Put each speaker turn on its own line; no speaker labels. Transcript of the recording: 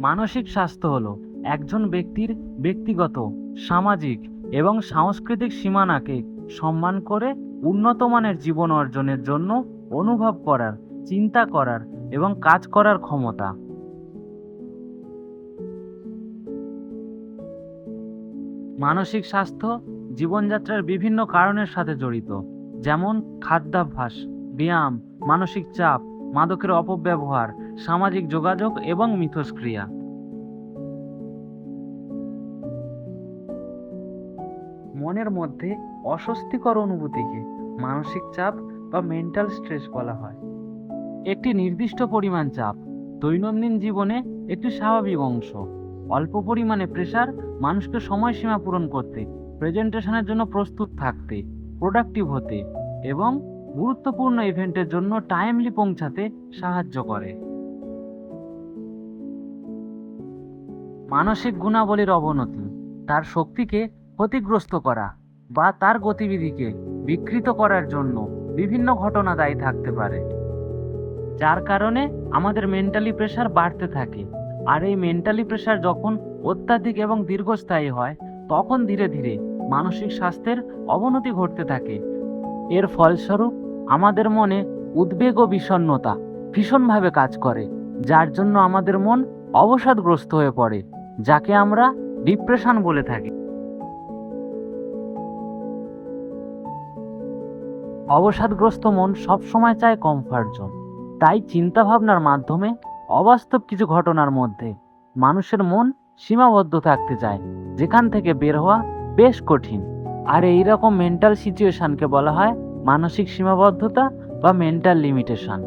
মানসিক স্বাস্থ্য হলো একজন ব্যক্তির ব্যক্তিগত, সামাজিক এবং সাংস্কৃতিক সীমানাকে সম্মান করে উন্নত মানের জীবন অর্জনের জন্য অনুভব করার, চিন্তা করার এবং কাজ করার ক্ষমতা। মানসিক স্বাস্থ্য জীবনযাত্রার বিভিন্ন কারণের সাথে জড়িত, যেমন খাদ্যাভ্যাস, ব্যায়াম, মানসিক চাপ মাদকের অপব্যবহার, সামাজিক যোগাযোগ এবং মিথস্ক্রিয়া। মনের মধ্যে অস্বস্তিকর অনুভূতিকে মানসিক চাপ বা মেন্টাল স্ট্রেস বলা হয়। একটি নির্দিষ্ট পরিমাণ চাপ দৈনন্দিন জীবনে একটি স্বাভাবিক অংশ। অল্প পরিমাণে প্রেশার মানুষকে সময়সীমা পূরণ করতে প্রেজেন্টেশনের জন্য প্রস্তুত থাকতে প্রোডাক্টিভ হতে এবং গুরুত্বপূর্ণ ইভেন্টের জন্য টাইমলি পৌঁছাতে সাহায্য করে। মানসিক গুণাবলীর অবনতি, তার শক্তিকে ক্ষতিগ্রস্ত করা বা তার গতিবিধিকে বিকৃত করার জন্য বিভিন্ন ঘটনা দায়ী থাকতে পারে। যার কারণে আমাদের মেন্টালি প্রেশার বাড়তে থাকে আর এই মেন্টালি প্রেশার যখন অত্যাধিক এবং দীর্ঘস্থায়ী হয়, তখন ধীরে ধীরে মানসিক স্বাস্থ্যের অবনতি ঘটতে থাকে। এর ফলস্বরূপ আমাদের মনে উদ্বেগ ও বিষণ্ণতা ভীষণভাবে কাজ করে, যার জন্য আমাদের মন অবসাদগ্রস্ত হয়ে পড়ে, যাকে আমরা ডিপ্রেশন বলে থাকি। অবসাদগ্রস্ত মন সবসময় চায় কমফর্ট জোন তাই চিন্তাভাবনার মাধ্যমে অবাস্তব কিছু ঘটনার মধ্যে মানুষের মন সীমাবদ্ধ থাকতে চায়, যেখান থেকে বের হওয়া বেশ কঠিন। আর এই রকম মেন্টাল সিচুয়েশনকে বলা হয় মানসিক সীমাবদ্ধতা বা মেন্টাল লিমিটেশন